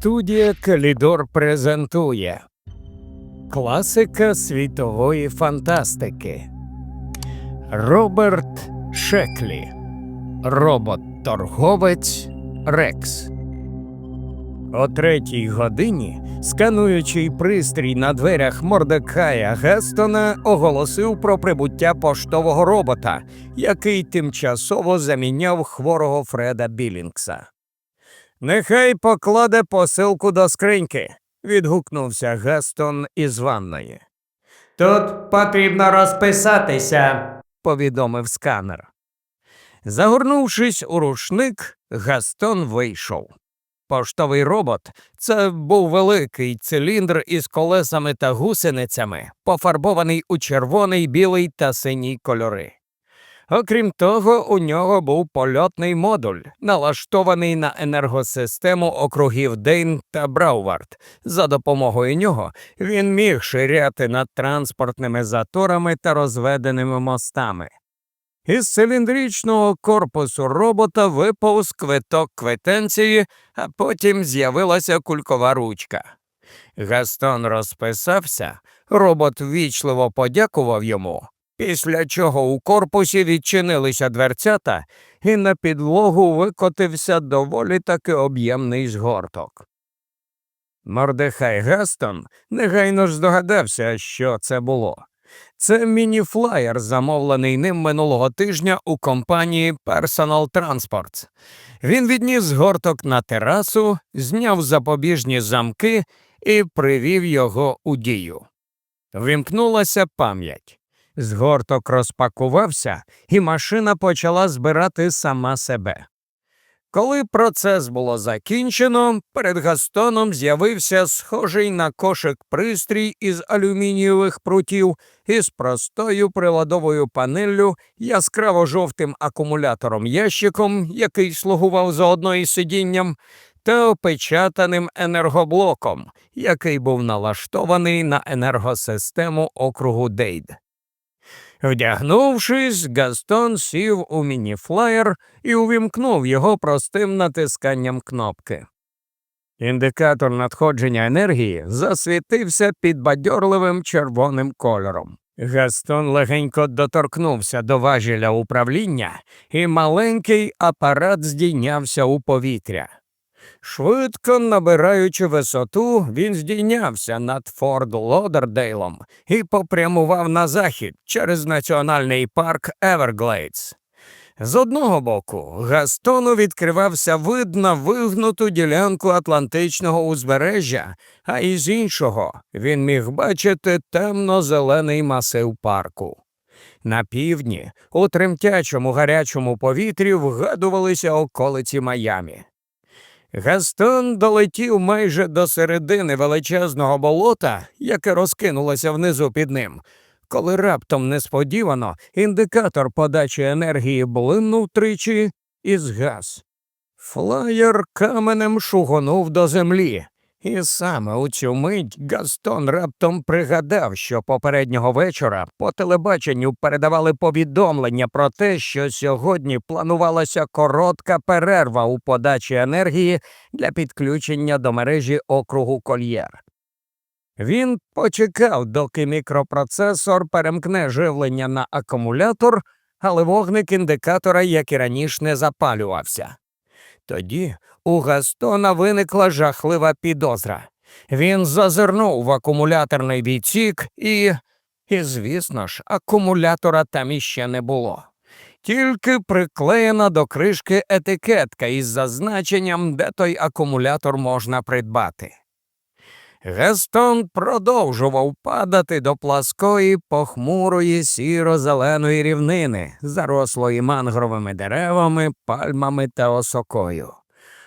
Студія Калідор презентує Класика світової фантастики Роберт Шеклі Робот-торговець Рекс. О третій годині скануючий пристрій на дверях Мордекая Гестона оголосив про прибуття поштового робота, який тимчасово заміняв хворого Фреда Білінгса. Нехай покладе посилку до скриньки, відгукнувся Гестон із ванної. Тут потрібно розписатися, повідомив сканер. Загорнувшись у рушник, Гастон вийшов. Поштовий робот це був великий циліндр із колесами та гусеницями, пофарбований у червоний, білий та синій кольори. Окрім того, у нього був польотний модуль, налаштований на енергосистему округів Дейн та Браувард. За допомогою нього він міг ширяти над транспортними заторами та розведеними мостами. Із циліндричного корпусу робота виповз квиток квитенції, а потім з'явилася кулькова ручка. Гастон розписався, робот ввічливо подякував йому, після чого у корпусі відчинилися дверцята, і на підлогу викотився доволі таки об'ємний згорток. Мордехай Гастон негайно ж здогадався, що це було. Це міні-флаєр, замовлений ним минулого тижня у компанії Personal Transport. Він відніс згорток на терасу, зняв запобіжні замки і привів його у дію. Вімкнулася пам'ять. Згорток розпакувався, і машина почала збирати сама себе. Коли процес було закінчено, перед Гастоном з'явився схожий на кошик пристрій із алюмінієвих прутів із простою приладовою панеллю, яскраво жовтим акумулятором ящиком, який слугував заодно із сидінням, та опечатаним енергоблоком, який був налаштований на енергосистему округу Дейд. Вдягнувшись, Гастон сів у мініфлаєр і увімкнув його простим натисканням кнопки. Індикатор надходження енергії засвітився підбадьорливим червоним кольором. Гастон легенько доторкнувся до важеля управління, і маленький апарат здійнявся у повітря. Швидко набираючи висоту, він здійнявся над Форд Лодердейлом і попрямував на захід через національний парк Еверглейдс. З одного боку, Гастону відкривався вид на вигнуту ділянку Атлантичного узбережжя, а із іншого він міг бачити темно-зелений масив парку. На півдні, у тремтячому гарячому повітрі вгадувалися околиці Майамі. Гастон долетів майже до середини величезного болота, яке розкинулося внизу під ним, коли раптом несподівано індикатор подачі енергії блимнув тричі і згас. Флаєр каменем шугонув до землі, і саме у цю мить Гастон раптом пригадав, що попереднього вечора по телебаченню передавали повідомлення про те, що сьогодні планувалася коротка перерва у подачі енергії для підключення до мережі округу Кольєр. Він почекав, доки мікропроцесор перемкне живлення на акумулятор, але вогник індикатора, як і раніше, не запалювався. Тоді у Гастона виникла жахлива підозра. Він зазирнув в акумуляторний відсік і, і, звісно ж, акумулятора там іще не було. Тільки приклеєна до кришки етикетка із зазначенням, де той акумулятор можна придбати. Гестон продовжував падати до пласкої похмурої сіро-зеленої рівнини, зарослої мангровими деревами, пальмами та осокою.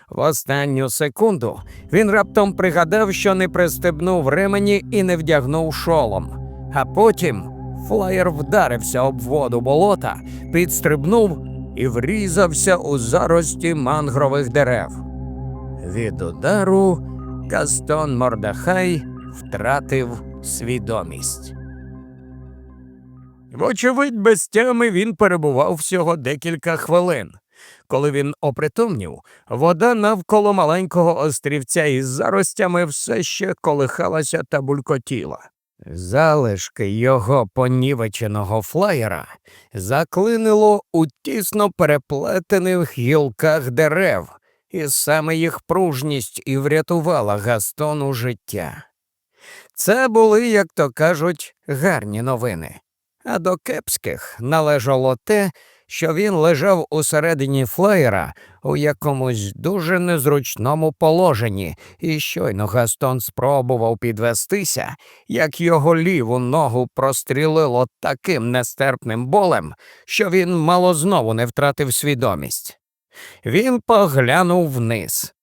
В останню секунду він раптом пригадав, що не пристебнув ремені і не вдягнув шолом, а потім флаєр вдарився об воду болота, підстрибнув і врізався у зарості мангрових дерев. Від удару Гастон Мордахай втратив свідомість. Вочевидь, без тями він перебував всього декілька хвилин. Коли він опритомнів, вода навколо маленького острівця із заростями все ще колихалася та булькотіла. Залишки його понівеченого флаєра заклинило у тісно переплетених гілках дерев, і саме їх пружність і врятувала Гастону життя. Це були, як то кажуть, гарні новини. А до кепських належало те, що він лежав усередині флеєра у якомусь дуже незручному положенні, і щойно Гастон спробував підвестися, як його ліву ногу прострілило таким нестерпним болем, що він мало знову не втратив свідомість. Він поглянув вниз.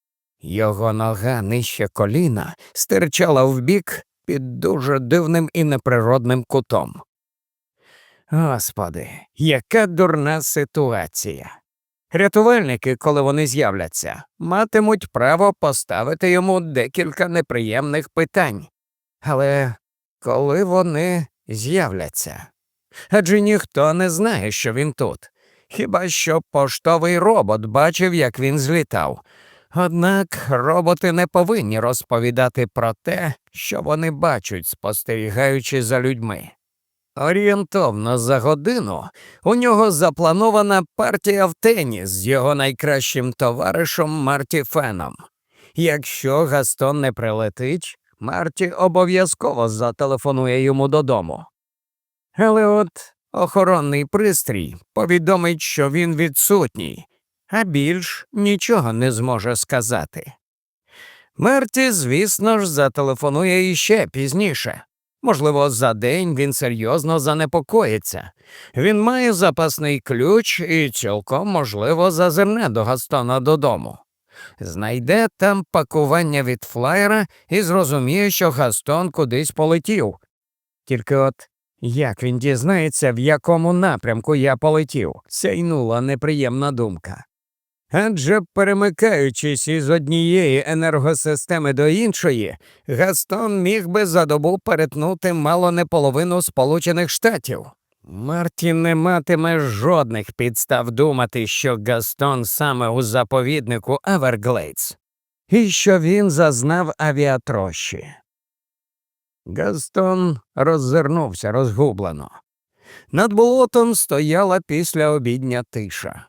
Його нога нижче коліна стирчала вбік під дуже дивним і неприродним кутом. Господи, яка дурна ситуація. Рятувальники, коли вони з'являться, матимуть право поставити йому декілька неприємних питань. Але коли вони з'являться? Адже ніхто не знає, що він тут. Хіба що поштовий робот бачив, як він злітав. Однак роботи не повинні розповідати про те, що вони бачать, спостерігаючи за людьми. Орієнтовно за годину у нього запланована партія в теніс з його найкращим товаришем Марті Феном. Якщо Гастон не прилетить, Марті обов'язково зателефонує йому додому. Але от охоронний пристрій повідомить, що він відсутній, а більш нічого не зможе сказати. Мерті, звісно ж, зателефонує іще пізніше. Можливо, за день він серйозно занепокоїться. Він має запасний ключ і цілком, можливо, зазирне до Гастона додому. Знайде там пакування від флаєра і зрозуміє, що Гастон кудись полетів. Тільки от як він дізнається, в якому напрямку я полетів, сяйнула неприємна думка. Адже перемикаючись із однієї енергосистеми до іншої, Гастон міг би за добу перетнути мало не половину Сполучених Штатів. Марті не матиме жодних підстав думати, що Гастон саме у заповіднику Еверглейдс, і що він зазнав авіатрощі. Гастон роззирнувся розгублено. Над болотом стояла після обідня тиша.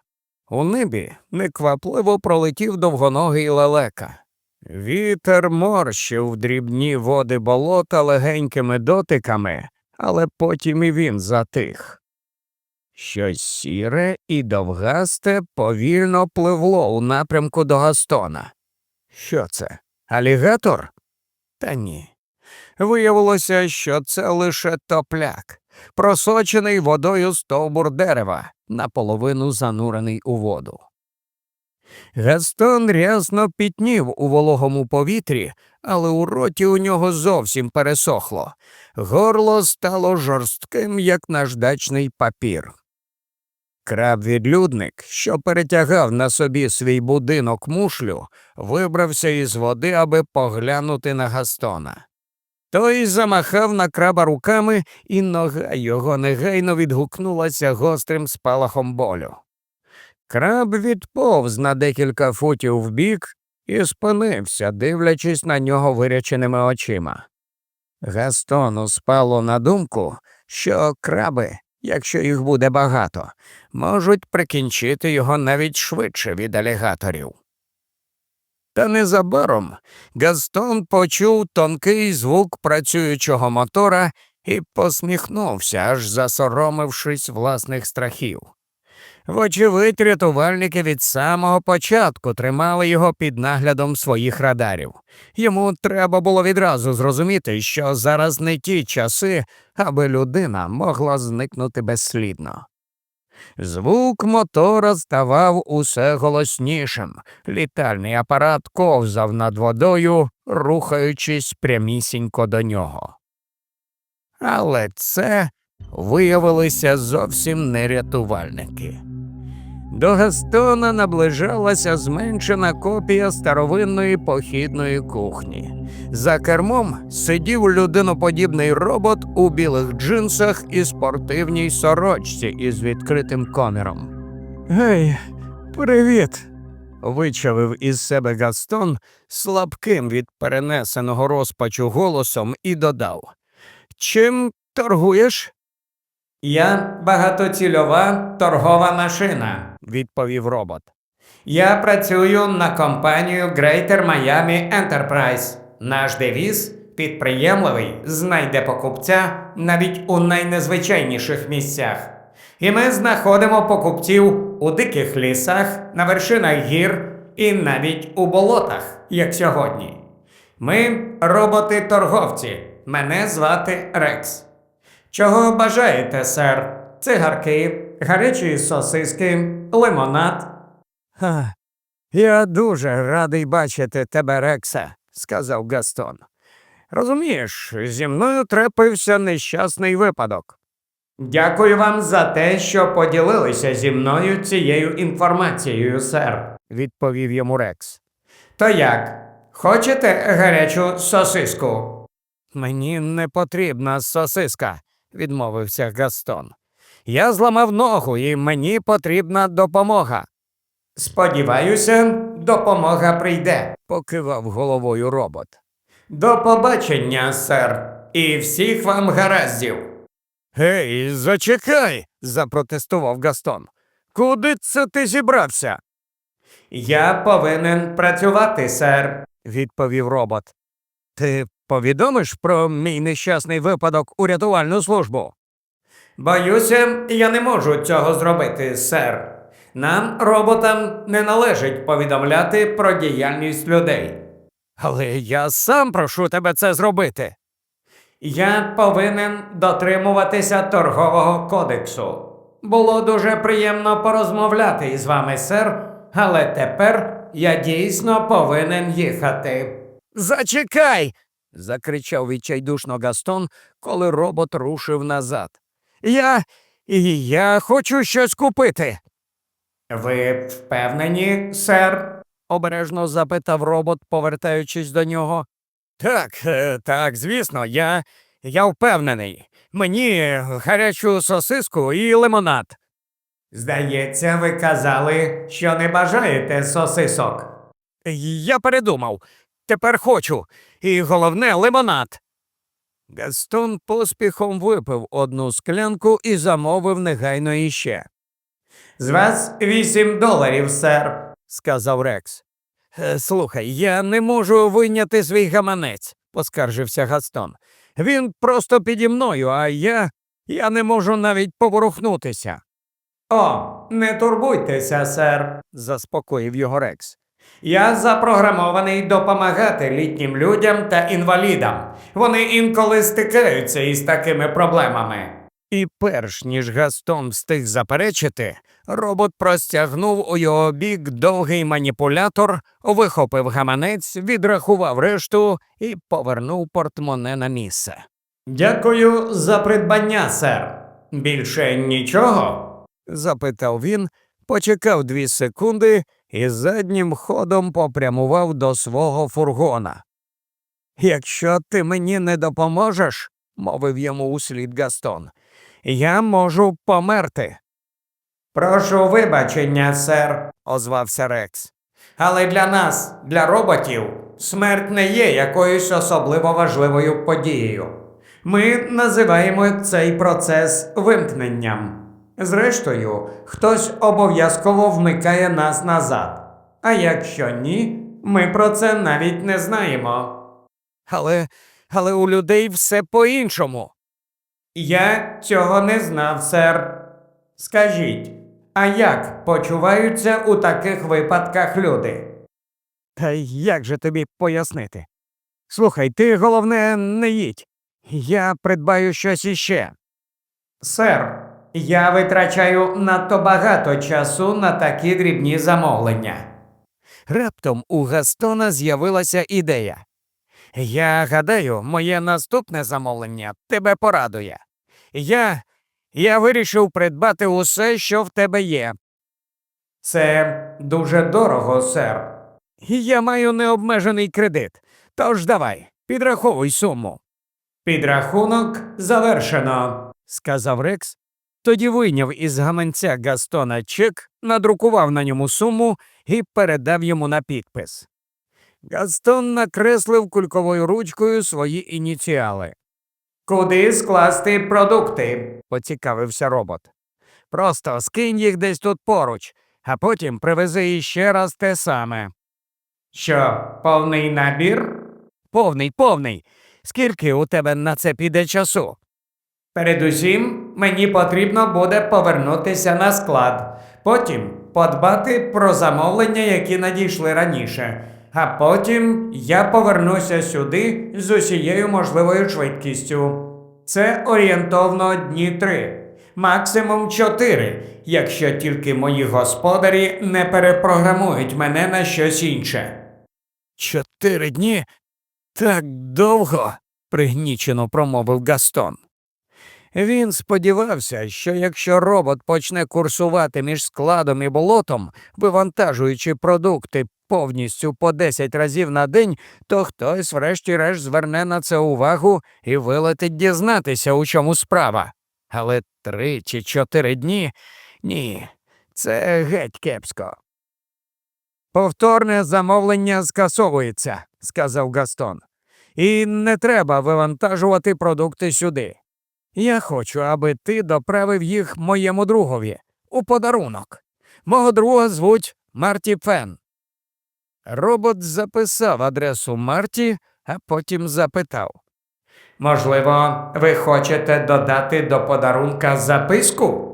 У небі неквапливо пролетів довгоногий лелека. Вітер морщив дрібні води болота легенькими дотиками, але потім і він затих. Щось сіре і довгасте повільно пливло у напрямку до Гастона. Що це? Алігатор? Та ні. Виявилося, що це лише топляк, просочений водою стовбур дерева, наполовину занурений у воду. Гастон рясно пітнів у вологому повітрі, але у роті у нього зовсім пересохло. Горло стало жорстким, як наждачний папір. Краб-відлюдник, що перетягав на собі свій будинок мушлю, вибрався із води, аби поглянути на Гастона. Той замахав на краба руками, і нога його негайно відгукнулася гострим спалахом болю. Краб відповз на декілька футів вбік і спинився, дивлячись на нього виряченими очима. Гастону спало на думку, що краби, якщо їх буде багато, можуть прикінчити його навіть швидше від алігаторів. Та незабаром Гастон почув тонкий звук працюючого мотора і посміхнувся, аж засоромившись власних страхів. Вочевидь, рятувальники від самого початку тримали його під наглядом своїх радарів. Йому треба було відразу зрозуміти, що зараз не ті часи, аби людина могла зникнути безслідно. Звук мотора ставав усе голоснішим. Літальний апарат ковзав над водою, рухаючись прямісінько до нього. Але це виявилися зовсім не рятувальники. До Гастона наближалася зменшена копія старовинної похідної кухні. За кермом сидів людиноподібний робот у білих джинсах і спортивній сорочці із відкритим коміром. Гей, Привіт. вичавив із себе Гастон слабким від перенесеного розпачу голосом і додав. Чим торгуєш? Я багатоцільова торгова машина. відповів робот. Я працюю на компанію Greater Miami Enterprise. Наш девіз підприємливий знайде покупця навіть у найнезвичайніших місцях. І ми знаходимо покупців у диких лісах, на вершинах гір і навіть у болотах, як сьогодні. Ми роботи-торговці. Мене звати Рекс. Чого бажаєте, сер? Цигарки, гарячі сосиски, лимонад. Ха, я дуже радий бачити тебе, Рексе, сказав Гастон. Розумієш, зі мною трапився нещасний випадок. Дякую вам за те, що поділилися зі мною цією інформацією, сер. відповів йому Рекс. То як? Хочете гарячу сосиску? Мені не потрібна сосиска, відмовився Гастон. Я зламав ногу і мені потрібна допомога, Сподіваюся, допомога прийде. покивав головою робот. До побачення, сер, і всіх вам гараздів. Гей, зачекай, запротестував Гастон. Куди це ти зібрався? Я повинен працювати, сер. відповів робот. Ти повідомиш про мій нещасний випадок у рятувальну службу? Боюся, я не можу цього зробити, сер. Нам, роботам, не належить повідомляти про діяльність людей. Але я сам прошу тебе це зробити. Я повинен дотримуватися торгового кодексу. Було дуже приємно порозмовляти із вами, сер, але тепер я дійсно повинен їхати. Зачекай. Закричав відчайдушно Гастон, коли робот рушив назад. Я. я хочу щось купити. Ви впевнені, сер? обережно запитав робот, повертаючись до нього. Так, е, так, звісно, я. я впевнений. Мені гарячу сосиску і лимонад. Здається, ви казали, що не бажаєте сосисок. Я передумав. Тепер хочу. І головне лимонад. Гастон поспіхом випив одну склянку і замовив негайно іще, З вас вісім доларів, сер. сказав Рекс. «Е, Слухай, я не можу вийняти свій гаманець, поскаржився Гастон. Він просто піді мною, а я. я не можу навіть поворухнутися, О, не турбуйтеся, сер. заспокоїв його Рекс. Я запрограмований допомагати літнім людям та інвалідам. Вони інколи стикаються із такими проблемами. І перш ніж Гастон встиг заперечити, робот простягнув у його бік довгий маніпулятор, вихопив гаманець, відрахував решту і повернув портмоне на місце. Дякую за придбання, сер. Більше нічого. запитав він, почекав дві секунди і заднім ходом попрямував до свого фургона. Якщо ти мені не допоможеш, мовив йому услід Гастон, я можу померти, Прошу вибачення, сер. озвався Рекс. Але для нас, для роботів, смерть не є якоюсь особливо важливою подією. Ми називаємо цей процес вимкненням. Зрештою, хтось обов'язково вмикає нас назад. А якщо ні, ми про це навіть не знаємо. Але, але у людей все по-іншому. Я цього не знав, сер. Скажіть, а як почуваються у таких випадках люди? Та як же тобі пояснити? Слухай, ти головне не їдь. Я придбаю щось іще. Сер, я витрачаю надто багато часу на такі дрібні замовлення. Раптом у Гастона з'явилася ідея. Я гадаю, моє наступне замовлення тебе порадує. Я. Я вирішив придбати усе, що в тебе є. Це дуже дорого, сер. Я маю необмежений кредит. Тож давай, підраховуй суму, Підрахунок завершено. сказав Рекс, Тоді вийняв із гаманця Гастона чек, надрукував на ньому суму і передав йому на підпис. Гастон накреслив кульковою ручкою свої ініціали. Куди скласти продукти? поцікавився робот. Просто скинь їх десь тут поруч, а потім привези іще раз те саме. Що, повний набір? Повний, повний. Скільки у тебе на це піде часу? Передусім, мені потрібно буде повернутися на склад, потім подбати про замовлення, які надійшли раніше. А потім я повернуся сюди з усією можливою швидкістю. Це орієнтовно дні три, максимум чотири, якщо тільки мої господарі не перепрограмують мене на щось інше. Чотири дні? Так довго, пригнічено промовив Гастон. Він сподівався, що якщо робот почне курсувати між складом і болотом, вивантажуючи продукти повністю по 10 разів на день, то хтось врешті-решт зверне на це увагу і вилетить дізнатися, у чому справа. Але три чи чотири дні ні, це геть кепсько. Повторне замовлення скасовується, сказав Гастон. І не треба вивантажувати продукти сюди. Я хочу, аби ти доправив їх моєму другові у подарунок. Мого друга звуть Марті Фен. Робот записав адресу Марті, а потім запитав. Можливо, ви хочете додати до подарунка записку?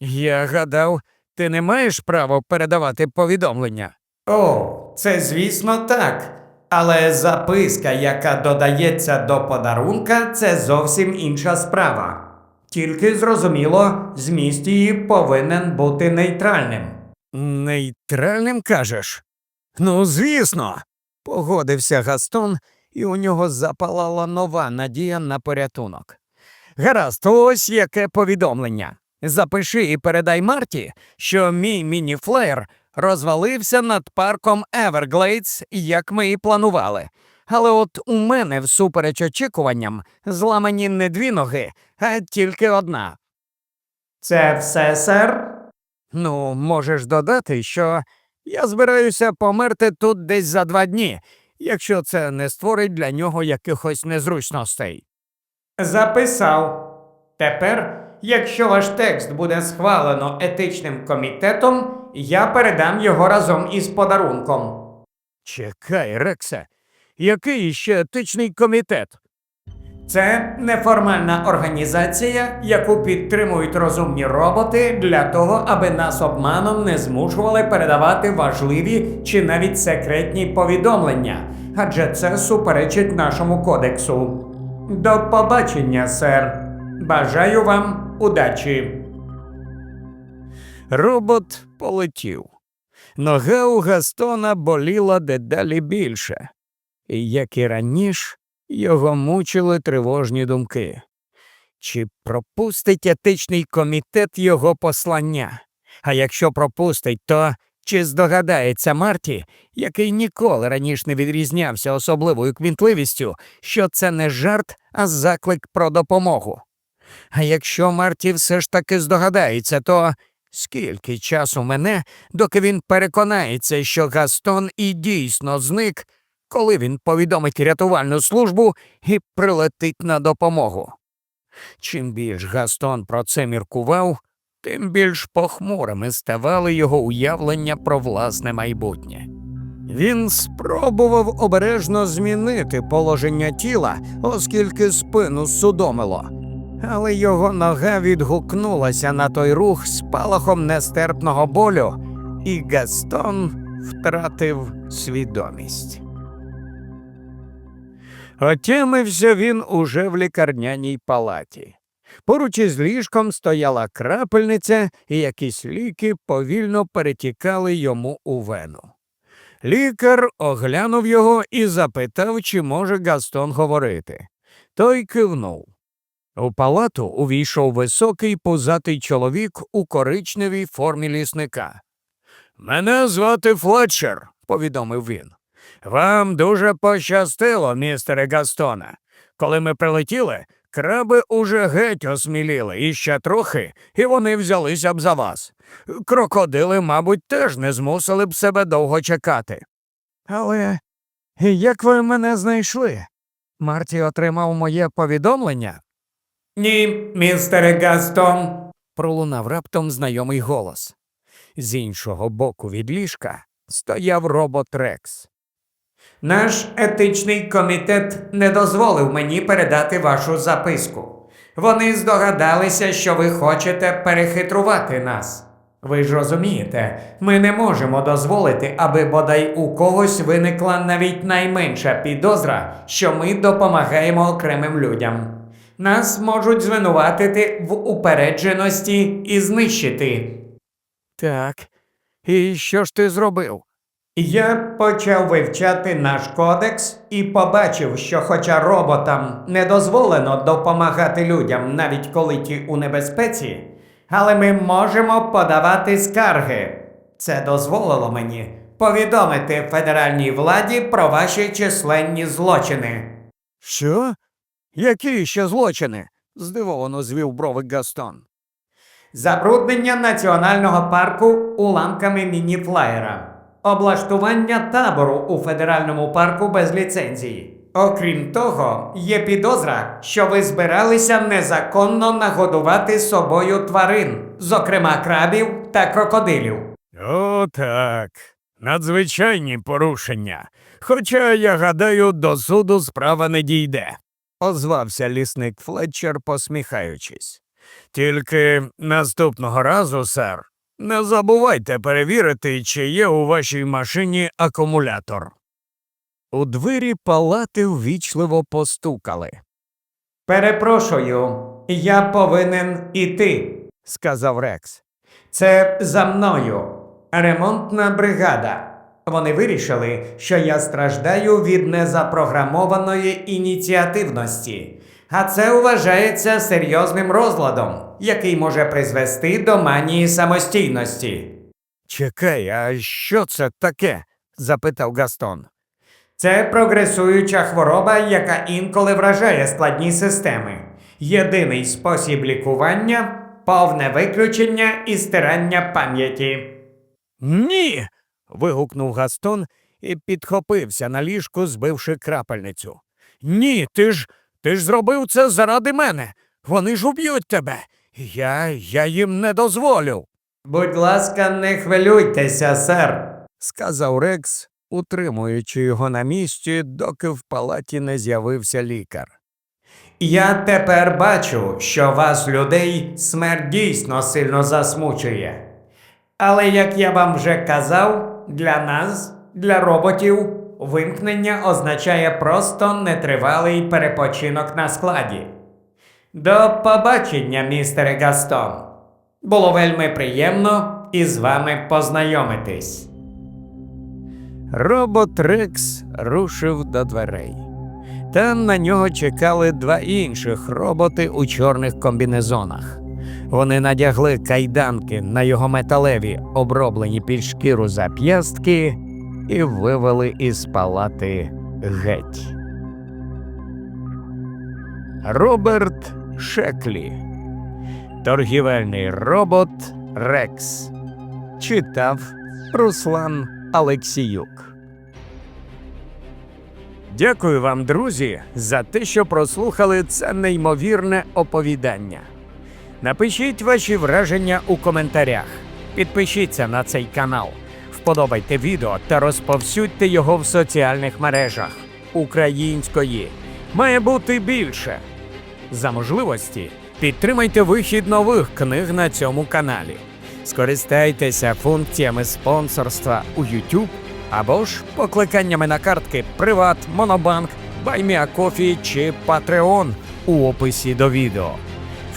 Я гадав, ти не маєш права передавати повідомлення. О, це звісно так. Але записка, яка додається до подарунка, це зовсім інша справа. Тільки зрозуміло, зміст її повинен бути нейтральним. Нейтральним кажеш? Ну, звісно, погодився Гастон, і у нього запалала нова надія на порятунок. Гаразд, ось яке повідомлення. Запиши і передай Марті, що мій мініфлеєр розвалився над парком Everglades, як ми і планували. Але от у мене, всупереч очікуванням, зламані не дві ноги, а тільки одна. Це все, сер? Ну, можеш додати, що я збираюся померти тут десь за два дні, якщо це не створить для нього якихось незручностей. Записав. Тепер, якщо ваш текст буде схвалено етичним комітетом, я передам його разом із подарунком. Чекай, Рексе, який іще етичний комітет? Це неформальна організація, яку підтримують розумні роботи для того, аби нас обманом не змушували передавати важливі чи навіть секретні повідомлення, адже це суперечить нашому кодексу. До побачення, сер. Бажаю вам удачі. Робот полетів. Нога у Гастона боліла дедалі більше. І, як і раніше, його мучили тривожні думки. Чи пропустить етичний комітет його послання? А якщо пропустить, то чи здогадається Марті, який ніколи раніше не відрізнявся особливою квінтливістю, що це не жарт, а заклик про допомогу? А якщо Марті все ж таки здогадається, то скільки часу мене, доки він переконається, що Гастон і дійсно зник, коли він повідомить рятувальну службу і прилетить на допомогу? Чим більш Гастон про це міркував, тим більш похмурими ставали його уявлення про власне майбутнє. Він спробував обережно змінити положення тіла, оскільки спину судомило. Але його нога відгукнулася на той рух спалахом нестерпного болю, і Гастон втратив свідомість. Отямився він уже в лікарняній палаті. Поруч із ліжком стояла крапельниця, і якісь ліки повільно перетікали йому у вену. Лікар оглянув його і запитав, чи може Гастон говорити. Той кивнув. У палату увійшов високий пузатий чоловік у коричневій формі лісника. Мене звати Флетчер, повідомив він. Вам дуже пощастило, містере Гастоне. Коли ми прилетіли, Краби уже геть осміліли, і ще трохи, і вони взялися б за вас. Крокодили, мабуть, теж не змусили б себе довго чекати. Але як ви мене знайшли? Марті отримав моє повідомлення, Ні, містере Гастон. пролунав раптом знайомий голос. З іншого боку від ліжка стояв робот Рекс. Наш етичний комітет не дозволив мені передати вашу записку. Вони здогадалися, що ви хочете перехитрувати нас. Ви ж розумієте, ми не можемо дозволити, аби бодай у когось виникла навіть найменша підозра, що ми допомагаємо окремим людям. Нас можуть звинуватити в упередженості і знищити. Так. І що ж ти зробив? Я почав вивчати наш кодекс і побачив, що хоча роботам не дозволено допомагати людям, навіть коли ті у небезпеці, але ми можемо подавати скарги. Це дозволило мені повідомити федеральній владі про ваші численні злочини. Що? Які ще злочини? здивовано звів брови Гастон. Забруднення національного парку уламками міні-флаєра. Облаштування табору у федеральному парку без ліцензії. Окрім того, є підозра, що ви збиралися незаконно нагодувати собою тварин, зокрема крабів та крокодилів. О, так. Надзвичайні порушення. Хоча, я гадаю, до суду справа не дійде, озвався лісник Флетчер, посміхаючись. Тільки наступного разу, сер, не забувайте перевірити, чи є у вашій машині акумулятор. У двері палати ввічливо постукали, Перепрошую, я повинен іти. сказав Рекс. Це за мною. Ремонтна бригада. Вони вирішили, що я страждаю від незапрограмованої ініціативності, а це вважається серйозним розладом, який може призвести до манії самостійності. Чекай, а що це таке? запитав Гастон. Це прогресуюча хвороба, яка інколи вражає складні системи. Єдиний спосіб лікування повне виключення і стирання пам'яті. Ні. Вигукнув Гастон і підхопився на ліжку, збивши крапельницю. Ні, ти ж ти ж зробив це заради мене. Вони ж уб'ють тебе. Я, я їм не дозволю, Будь ласка, не хвилюйтеся, сер. сказав Рекс, утримуючи його на місці, доки в палаті не з'явився лікар. Я тепер бачу, що вас, людей, смерть дійсно сильно засмучує. Але як я вам вже казав, для нас, для роботів, вимкнення означає просто нетривалий перепочинок на складі. До побачення, містере Гастон. Було вельми приємно із вами познайомитись. Робот Рекс рушив до дверей. Там на нього чекали два інших роботи у чорних комбінезонах. Вони надягли кайданки на його металеві, оброблені під шкіру зап'ястки, і вивели із палати геть. Роберт Шеклі. Торгівельний робот Рекс. Читав Руслан Алексіюк. Дякую вам, друзі, за те, що прослухали це неймовірне оповідання. Напишіть ваші враження у коментарях. Підпишіться на цей канал, вподобайте відео та розповсюдьте його в соціальних мережах. Української має бути більше. За можливості підтримайте вихід нових книг на цьому каналі. Скористайтеся функціями спонсорства у YouTube або ж покликаннями на картки Приват, Монобанк, Байміакофі чи Patreon у описі до відео.